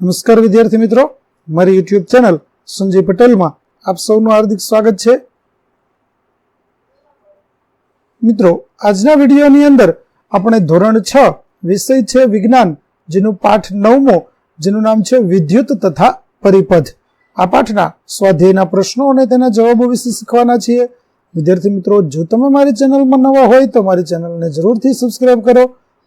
નમસ્કાર વિદ્યાર્થી મિત્રો. મારી યુટ્યુબ ચેનલ સંજય પટેલમાં આપ સૌનું હાર્દિક સ્વાગત છે. મિત્રો, આજના વિડીયોની અંદર આપણે ધોરણ છ, વિષય છે વિજ્ઞાન, જેનું પાઠ નવમો, જેનું નામ છે વિદ્યુત તથા પરિપથ. આ પાઠના સ્વાધ્યાયના પ્રશ્નો અને તેના જવાબો વિશે શીખવાના છીએ. વિદ્યાર્થી મિત્રો, જો તમે મારી ચેનલમાં નવા હોય તો મારી ચેનલને જરૂરથી સબસ્ક્રાઇબ કરો.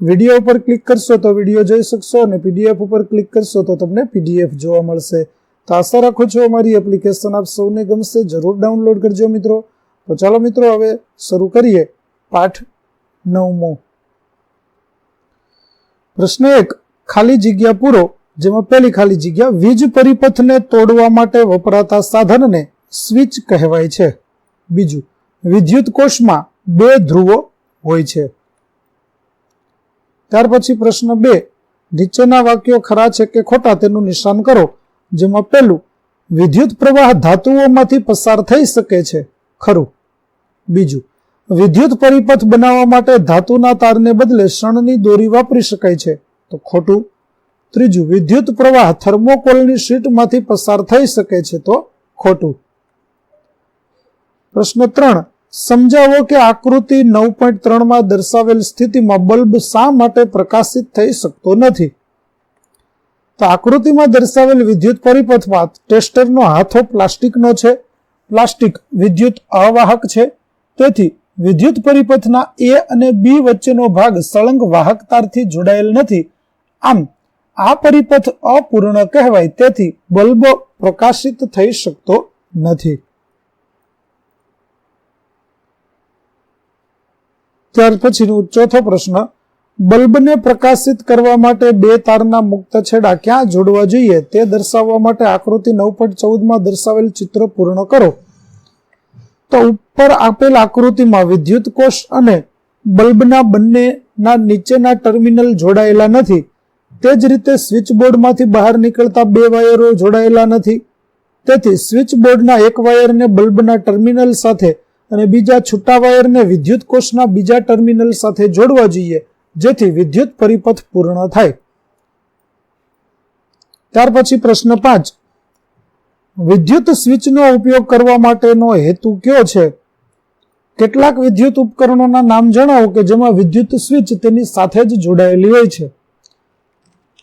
વીડિયો ઉપર ક્લિક કરશો તો વીડિયો જોઈ શકશો અને પીડીએફ ઉપર ક્લિક કરશો તો તમને પીડીએફ જોવા મળશે. તો આશા રાખું છું અમારી એપ્લિકેશન આપ સૌને ગમશે, જરૂર ડાઉનલોડ કરજો મિત્રો. તો ચાલો મિત્રો હવે શરૂ કરીએ પાઠ નવમો. પ્રશ્ન એક, ખાલી જગ્યા પૂરો, જેમાં પહેલી ખાલી જગ્યા વીજ પરિપથને તોડવા માટે વપરાતા સાધનને સ્વિચ કહેવાય છે. બીજું, વિદ્યુત કોષમાં બે ધ્રુવો હોય છે. ત્યાર પછી પ્રશ્ન બે. નીચેના વાક્યો ખરા છે કે ખોટા તેનું નિશાન કરો, જેમાં પહેલું, વિદ્યુત પ્રવાહ ધાતુઓમાંથી પસાર થઈ શકે છે. ખરું. બીજું, વિદ્યુત પરિપથ બનાવવા માટે ધાતુના તારને બદલે શણની દોરી વાપરી શકાય છે. તો ખોટું. ત્રીજું, વિદ્યુત પ્રવાહ થર્મોકોલની શીટમાંથી પસાર થઈ શકે છે. તો ખોટું. પ્રશ્ન ત્રણ. સમજાવો કે આકૃતિ નવ પોઈન્ટ ત્રણમાં દર્શાવેલ સ્થિતિમાં બલ્બ શા માટે પ્રકાશિત થઈ શકતો નથી? તો આકૃતિમાં દર્શાવેલ વિદ્યુત પરિપથમાં ટેસ્ટરનો હાથો પ્લાસ્ટિકનો છે. પ્લાસ્ટિક વિદ્યુત અવાહક છે. તેથી વિદ્યુત પરિપથના એ અને બી વચ્ચેનો ભાગ સળંગ વાહક તારથી જોડાયેલ નથી. આમ, આ પરિપથ અપૂર્ણ કહેવાય. તેથી બલ્બ પ્રકાશિત થઈ શકતો નથી. ત્યાર પછીનો ચોથો પ્રશ્ન, બલ્બને પ્રકાશિત કરવા માટે બે તારના મુક્ત છેડા ક્યાં જોડવા જોઈએ તે દર્શાવવા માટે આકૃતિ નવ પોઈન્ટ ચૌદમાં દર્શાવેલ ચિત્ર પૂર્ણ કરો. તો ઉપર આપેલ આકૃતિમાં વિદ્યુત કોષ અને બલ્બના બંનેના નીચેના ટર્મિનલ જોડાયેલા નથી. તે જ રીતે સ્વિચ બોર્ડમાંથી બહાર નીકળતા બે વાયરો જોડાયેલા નથી. તેથી સ્વિચ બોર્ડના એક વાયરને બલ્બના ટર્મિનલ સાથે અને બીજા છૂટા વાયરને વિદ્યુત કોષના બીજા ટર્મિનલ સાથે જોડવા જોઈએ, જેથી વિદ્યુત પરિપથ પૂર્ણ થાય. ત્યાર પછી પ્રશ્ન પાંચ. વિદ્યુત સ્વિચનો ઉપયોગ કરવા માટેનો હેતુ કયો છે? કેટલાક વિદ્યુત ઉપકરણોના નામ જણાવો કે જેમાં વિદ્યુત સ્વિચ તેની સાથે જ જોડાયેલી હોય છે.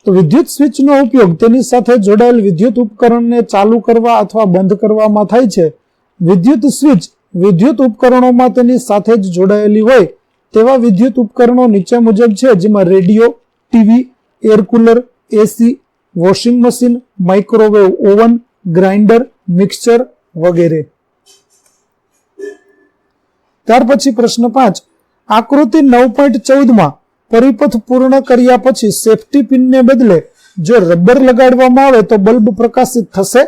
તો વિદ્યુત સ્વિચનો ઉપયોગ તેની સાથે જોડાયેલ વિદ્યુત ઉપકરણને ચાલુ કરવા અથવા બંધ કરવામાં થાય છે. વિદ્યુત સ્વિચ વિદ્યુત ઉપકરણોમાં તેની સાથે જ જોડાયેલી હોય તેવા વિદ્યુત ઉપકરણો નીચે મુજબ છે, જેમાં radio, TV, air cooler, AC, washing machine, microwave oven, grinder mixture વગેરે. ત્યાર પછી પ્રશ્ન પાંચ. આકૃતિ નવ પોઈન્ટ ચૌદમાં પરિપથ પૂર્ણ કર્યા પછી સેફટી પિનને બદલે જો રબર લગાડવામાં આવે તો બલ્બ પ્રકાશિત થશે?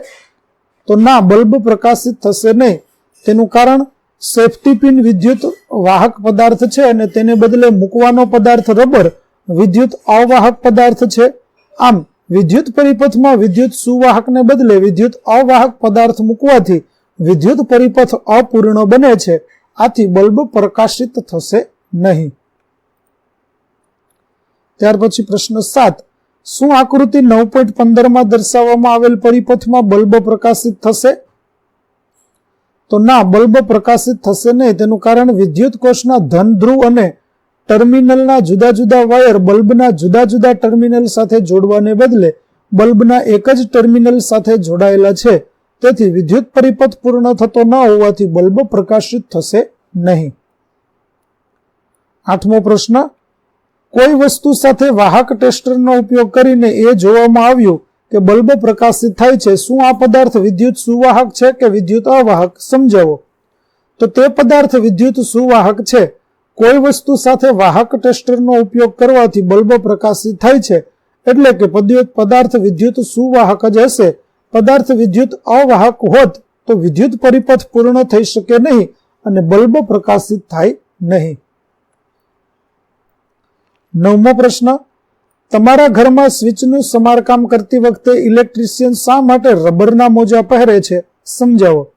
તો ના, બલ્બ પ્રકાશિત થશે નહીં. તેનું કારણ સેફ્ટી પિન વિદ્યુત વાહક પદાર્થ છે અને તેને બદલે મૂકવાનો પદાર્થ રબર વિદ્યુત અવાહક પદાર્થ છે. આમ, વિદ્યુત પરિપથમાં વિદ્યુત સુવાહકને બદલે વિદ્યુત અવાહક પદાર્થ મૂકવાથી વિદ્યુત પરિપથ અપૂર્ણ બને છે. આથી બલ્બ પ્રકાશિત થશે નહીં. ત્યાર પછી પ્રશ્ન સાત. શું આકૃતિ નવ પોઈન્ટ પંદરમાં દર્શાવવામાં આવેલ પરિપથમાં બલ્બ પ્રકાશિત થશે? તો ના, બલ્બ પ્રકાશિત થશે નહીં. તેનું કારણ વિદ્યુત કોષના ધન, ધ્રુવ અને ટર્મિનલના જુદા જુદા વાયર બલ્બના જુદા જુદા ટર્મિનલ સાથે જોડવાને બદલે બલ્બના એક જ ટર્મિનલ સાથે જોડાયેલા છે. તેથી વિદ્યુત પરિપથ પૂર્ણ થતો ન હોવાથી બલ્બ પ્રકાશિત થશે નહીં. આઠમો પ્રશ્ન. કોઈ વસ્તુ સાથે વાહક ટેસ્ટરનો ઉપયોગ કરીને એ જોવામાં આવ્યું કે બલ્બ પ્રકાશિત થાય છે, શું આ પદાર્થ વિદ્યુત સુવાહક છે કે વિદ્યુત અવાહક? સમજાવો. તો તે પદાર્થ વિદ્યુત સુવાહક છે. કોઈ વસ્તુ સાથે વાહક ટેસ્ટરનો ઉપયોગ કરવાથી બલ્બ પ્રકાશિત થાય છે. એટલે કે પદાર્થ વિદ્યુત સુવાહક જ હશે. પદાર્થ વિદ્યુત અવાહક હોત તો વિદ્યુત પરિપથ પૂર્ણ થઈ શકે નહીં અને બલ્બ પ્રકાશિત થાય નહીં. નવમો પ્રશ્ન. તમારા ઘરમાં સ્વિચનું સમારકામ કરતી વખતે ઇલેક્ટ્રિશિયન શા માટે રબરના મોજા પહેરે છે? સમજાવો.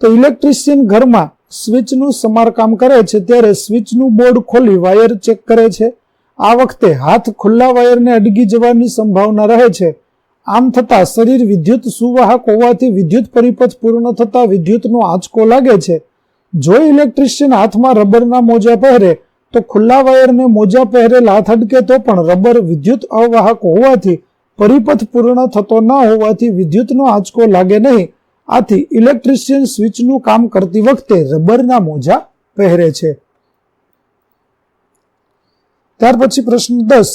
તો ઇલેક્ટ્રિશિયન ઘરમાં સ્વિચનું સમારકામ કરે છે ત્યારે સ્વિચનું બોર્ડ ખોલી વાયર ચેક કરે છે. આ વખતે હાથ ખુલ્લા વાયરને અડગી જવાની સંભાવના રહે છે. આમ થતાં શરીર વિદ્યુત સુવાહક હોવાથી વિદ્યુત પરિપથ પૂર્ણ થતાં વિદ્યુતનો આંચકો લાગે છે. જો ઇલેક્ટ્રિશિયન હાથમાં રબરના મોજા પહેરે તો ખુલ્લા વાયરને મોજા પહેરેલ હાથ અડકે તો પણ રબર વિદ્યુત અવાહક હોવાથી પરિપથ પૂર્ણ થતો ન હોવાથી વિદ્યુતનો આંચકો લાગે નહીં. આથી ઇલેક્ટ્રિશિયન સ્વિચનું કામ કરતી વખતે રબરના મોજા પહેરે છે. ત્યાર પછી પ્રશ્ન દસ.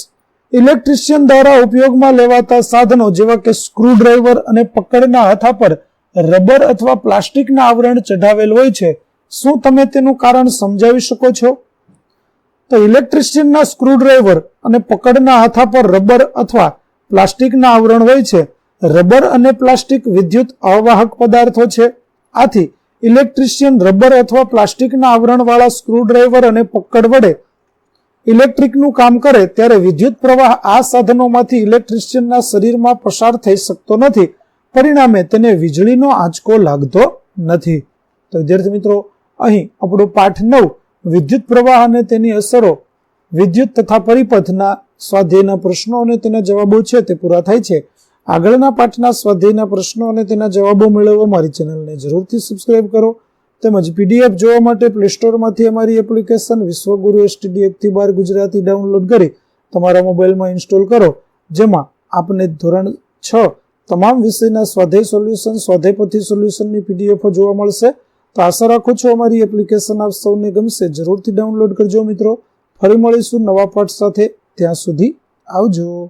ઇલેક્ટ્રિશિયન દ્વારા ઉપયોગમાં લેવાતા સાધનો જેવા કે સ્ક્રૂડ્રાઈવર અને પકડના હાથા પર રબર અથવા પ્લાસ્ટિકના આવરણ ચઢાવેલ હોય છે. શું તમે તેનું કારણ સમજાવી શકો છો? તો ઇલેક્ટ્રિશિયનના સ્ક્રૂ ડ્રાઈવર અને પકડના હાથા પર રબર અથવા પ્લાસ્ટિકના આવરણ હોય છે. રબર અને પ્લાસ્ટિક વિદ્યુત અવાહક પદાર્થો છે. આથી ઇલેક્ટ્રિશિયન રબર અથવા પ્લાસ્ટિકના આવરણવાળા સ્ક્રૂડ્રાઈવર અને પકડ વડે ઇલેક્ટ્રિકનું કામ કરે ત્યારે વિદ્યુત પ્રવાહ આ સાધનોમાંથી ઇલેક્ટ્રિશિયનના શરીરમાં પસાર થઈ શકતો નથી. પરિણામે તેને વીજળીનો આંચકો લાગતો નથી. તો વિદ્યાર્થી મિત્રો, અહીં આપણો પાઠ નવ વિદ્યુત પ્રવાહ અને તેની અસરો વિદ્યુત તથા પરિપથના સ્વાધ્યાયના પ્રશ્નો અને તેના જવાબો છે તે પૂરા થાય છે. આગળના પાઠના સ્વાધ્યાયના પ્રશ્નો અને તેના જવાબો મેળવવા મારી ચેનલને જરૂરથી સબસ્ક્રાઇબ કરો તેમજ પીડીએફ જોવા માટે પ્લે સ્ટોરમાંથી અમારી એપ્લિકેશન વિશ્વગુરુ એસટીડી એકથી બાર ગુજરાતી ડાઉનલોડ કરી તમારા મોબાઈલમાં ઇન્સ્ટોલ કરો. જેમાં આપને ધોરણ છ તમામ વિષયના સ્વાધ્યાય સોલ્યુશન સ્વાધ્યાયપથી સોલ્યુશનની પીડીએફો જોવા મળશે. તો આશા રાખું છું અમારી એપ્લિકેશન આપ સૌને ગમશે. જરૂરથી ડાઉનલોડ કરજો મિત્રો. ફરી મળીશું નવા પાઠ સાથે. ત્યાં સુધી આવજો.